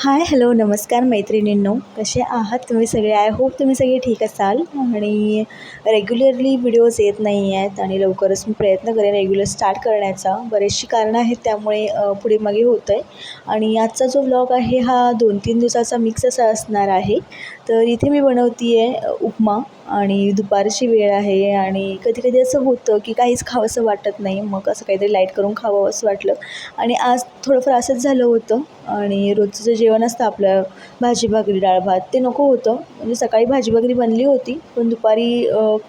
Hi hello नमस्कार मैत्रिणींनो. कसे आहात तुम्ही सगळे? आय होप तुम्ही सगळे ठीक असाल. आणि रेग्युलरली व्हिडिओज येत नाही आहेत आणि लवकरच मी प्रयत्न करेन रेग्युलर स्टार्ट करण्याचा. बरीचशी कारणं आहेत त्यामुळे पुढे मागे होतं आहे आणि आजचा जो ब्लॉग आहे हा दोन तीन दिवसाचा मिक्स असा असणार आहे. तर इथे मी बनवते आहे उपमा आणि दुपारची वेळ आहे आणि कधी कधी असं होतं की काहीच खावंसं वाटत नाही. मग असं काहीतरी लाइट करून खावं असं वाटलं. आणि आज थोडंफार असंच झालं होतं आणि रोजचं जे जेवण असतं आपलं भाजी भाकरी डाळ भात ते नको होतं. म्हणजे सकाळी भाजी भाकरी बनली होती पण दुपारी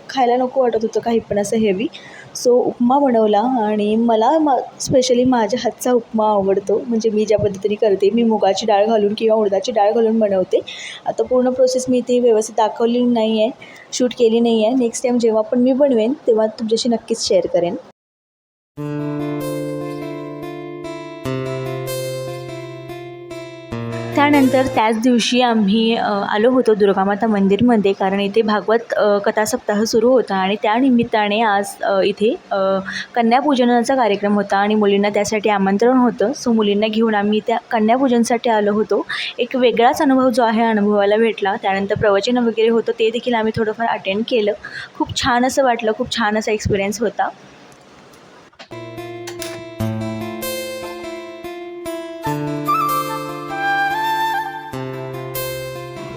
खायला नको वाटत होतं काही पण असं हेवी सो उपमा बनवला आणि मला मा स्पेशली माझ्या हातचा उपमा आवडतो. म्हणजे मी ज्या पद्धतीने करते मी मुगाची डाळ घालून किंवा उडदाची डाळ घालून बनवते. आता पूर्ण प्रोसेस मी ती व्यवस्थित दाखवली नाही आहे शूट केली नाही आहे नेक्स्ट टाईम जेव्हा पण मी बनवेन तेव्हा तुमच्याशी नक्कीच शेअर करेन. त्यानंतर त्याच दिवशी आम्ही आलो होतो दुर्गामाता मंदिरमध्ये. कारण इथे भागवत कथा सप्ताह सुरू होता आणि त्या निमित्ताने आज इथे कन्यापूजनाचा कार्यक्रम होता आणि मुलींना त्यासाठी आमंत्रण होतं. सो मुलींना घेऊन आम्ही त्या कन्यापूजनसाठी आलो होतो. एक वेगळाच अनुभव जो आहे अनुभवाला भेटला. त्यानंतर प्रवचन वगैरे होतं ते देखील आम्ही थोडंफार अटेंड केलं. खूप छान असं वाटलं खूप छान असा एक्सपिरियन्स होता.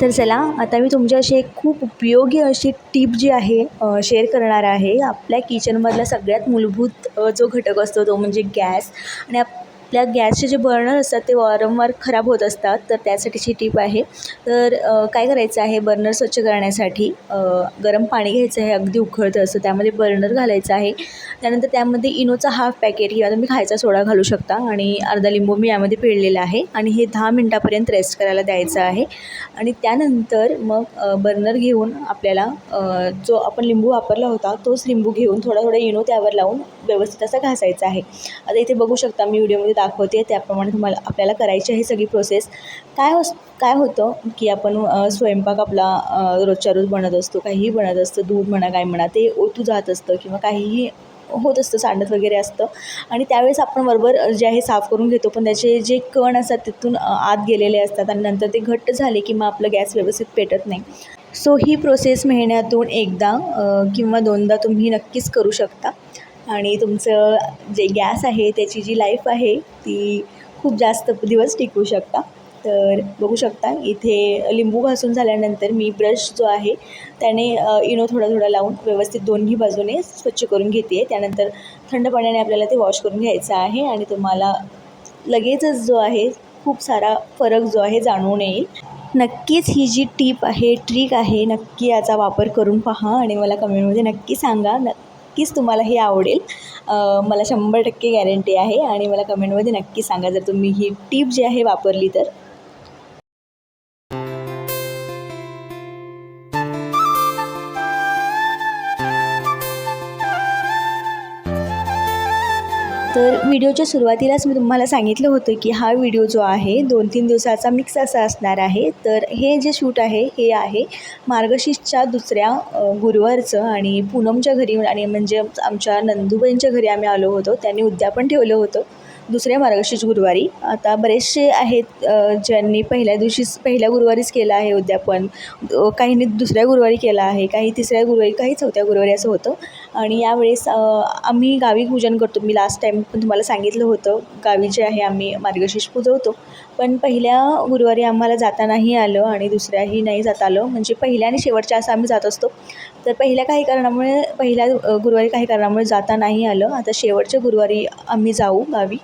तर चला आता मी तुमच्याशी एक खूप उपयोगी अशी टीप जी आहे शेअर करणार आहे. आपल्या किचनमधला सगळ्यात मूलभूत जो घटक असतो तो म्हणजे गॅस आणि आप आपल्या गॅसचे जे बर्नर असतात ते वारंवार खराब होत असतात तर त्यासाठीची टीप आहे. तर काय करायचं आहे? बर्नर स्वच्छ करण्यासाठी गरम पाणी घ्यायचं आहे अगदी उखळतं असं. त्यामध्ये बर्नर घालायचं आहे. त्यानंतर त्यामध्ये इनोचा हाफ पॅकेट किंवा तुम्ही खायचा सोडा घालू शकता आणि अर्धा लिंबू मी यामध्ये पिळलेला आहे आणि हे दहा मिनटापर्यंत रेस्ट करायला द्यायचं आहे. आणि त्यानंतर मग बर्नर घेऊन आपल्याला जो आपण लिंबू वापरला होता तोच लिंबू घेऊन थोडा थोडा इनो त्यावर लावून व्यवस्थित असा घासायचा आहे. आता इथे बघू शकता मी व्हिडिओमध्ये दाखवते त्याप्रमाणे तुम्हाला आपल्याला करायची आहे सगळी प्रोसेस काय हो काय होतं की आपण स्वयंपाक आपला रोजच्या रोज बनत असतो काहीही बनत असतं दूध म्हणा काय म्हणा ते ओतू जात असतं किंवा काहीही होत असतं सांडत वगैरे असतं. आणि त्यावेळेस आपण बरोबर जे आहे साफ करून घेतो पण त्याचे जे कण असतात तिथून आत गेलेले असतात आणि नंतर ते घट्ट झाले की मग आपलं गॅस व्यवस्थित पेटत नाही. सो ही प्रोसेस महिन्यातून एकदा किंवा दोनदा तुम्ही नक्कीच करू शकता. आणि तुमचं जे गॅस आहे त्याची जी लाईफ आहे ती खूप जास्त दिवस टिकू शकता. तर बघू शकता इथे लिंबू घासून झाल्यानंतर मी ब्रश जो आहे त्याने इनो थोडा थोडा लावून व्यवस्थित दोन्ही बाजूने स्वच्छ करून घेते आहे त्यानंतर थंड पाण्याने आपल्याला ते वॉश करून घ्यायचं आहे आणि तुम्हाला लगेचच जो आहे खूप सारा फरक जो आहे जाणून येईल. नक्कीच ही जी टीप आहे ट्रिक आहे नक्की याचा वापर करून पहा आणि मला कमेंटमध्ये नक्की सांगा. नक्कीच तुम्हाला हे आवडेल. मला शंभर टक्के गॅरंटी आहे आणि मला कमेंटमध्ये नक्की सांगा जर तुम्ही ही टीप जी आहे वापरली तर. तर व्हिडिओच्या सुरुवातीलाच मी तुम्हाला सांगितलं होतं की हा व्हिडिओ जो आहे दोन तीन दिवसाचा मिक्स असा असणार आहे. तर हे जे शूट आहे हे आहे मार्गशीर्षच्या दुसऱ्या गुरुवारचं आणि पूनमच्या घरी आणि म्हणजे आमच्या नंदूबाईंच्या घरी आम्ही आलो होतो. त्यांनी उद्यापन ठेवलं होतं दुसऱ्या मार्गशीर्ष गुरुवारी. आता बरेचसे आहेत ज्यांनी पहिल्या दिवशीच पहिल्या गुरुवारीच केलं आहे उद्यापन. काहींनी दुसऱ्या गुरुवारी केलं आहे काही तिसऱ्या गुरुवारी काही चौथ्या गुरुवारी असं होतं. आणि यावेळेस आम्ही गावी पूजन करतो. मी लास्ट टाईम पण तुम्हाला सांगितलं होतं गावी जे आहे आम्ही मार्गशीर्ष पुजवतो. पण पहिल्या गुरुवारी आम्हाला जाता नाही आलं आणि दुसऱ्याही नाही जाता आलं. म्हणजे पहिल्या आणि शेवटच्या असं आम्ही जात असतो. तर पहिल्या काही कारणामुळे पहिल्या गुरुवारी काही कारणामुळे जाता नाही आलं. आता शेवटच्या गुरुवारी आम्ही जाऊ गावी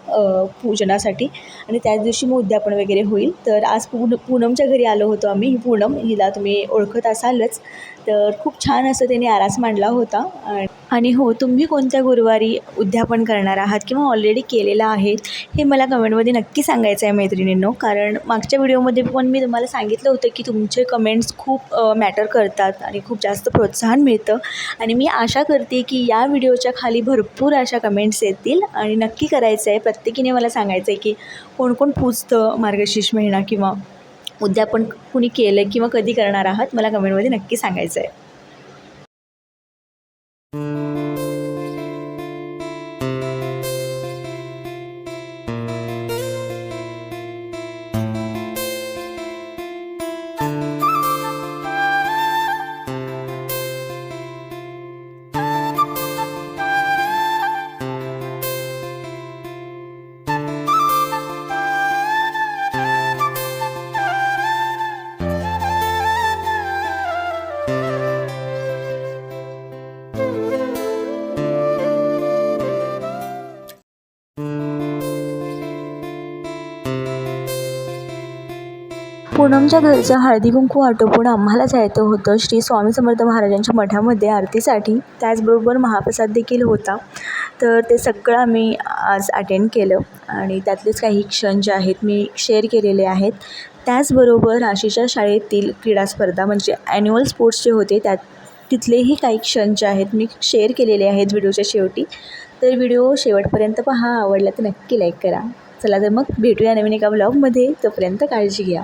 पूजनासाठी. आणि त्याच दिवशी मग उद्यापन वगैरे होईल. तर आज पून पूनमच्या घरी आलो होतो आम्ही ही पूनम हिला तुम्ही ओळखत असालच. तर खूप छान असं त्याने आरास मांडला होता. आणि- आणि हो तुम्ही कोणत्या गुरुवारी उद्यापन करणार आहात किंवा ऑलरेडी केलेलं आहे हे मला कमेंटमध्ये नक्की सांगायचं आहे मैत्रिणींनो. कारण मागच्या व्हिडिओमध्ये पण मी तुम्हाला सांगितलं होतं की तुमचे कमेंट्स खूप मॅटर करतात आणि खूप जास्त प्रोत्साहन मिळतं. आणि मी आशा करते की या व्हिडिओच्या खाली भरपूर अशा कमेंट्स येतील. आणि नक्की करायचं आहे प्रत्येकीने मला सांगायचं आहे की कोण कोण पूजतं मार्गशीर्ष महिना किंवा उद्यापन कुणी केलं किंवा कधी करणार आहात मला कमेंटमध्ये नक्की सांगायचं आहे. Mm-hmm. पूनमच्या घरचं हळदी कुंकू आटोपून आम्हाला जायचं होतं. श्री स्वामी समर्थ महाराजांच्या मठामध्ये आरतीसाठी त्याचबरोबर महाप्रसाद देखील होता. तर ते सगळं आम्ही आज अटेंड केलं. आणि त्यातलेच काही क्षण जे आहेत मी शेअर केलेले आहेत. त्याचबरोबर आशिषच्या शाळेतील क्रीडा स्पर्धा म्हणजे ॲन्युअल स्पोर्ट्स जे होते त्यात तिथलेही काही क्षण जे आहेत मी शेअर केलेले आहेत व्हिडिओच्या शेवटी. तर व्हिडिओ शेवटपर्यंत पहा. आवडला तर नक्की लाईक करा. चला तर मग भेटूया नवीन एका ब्लॉगमध्ये तोपर्यंत काळजी घ्या.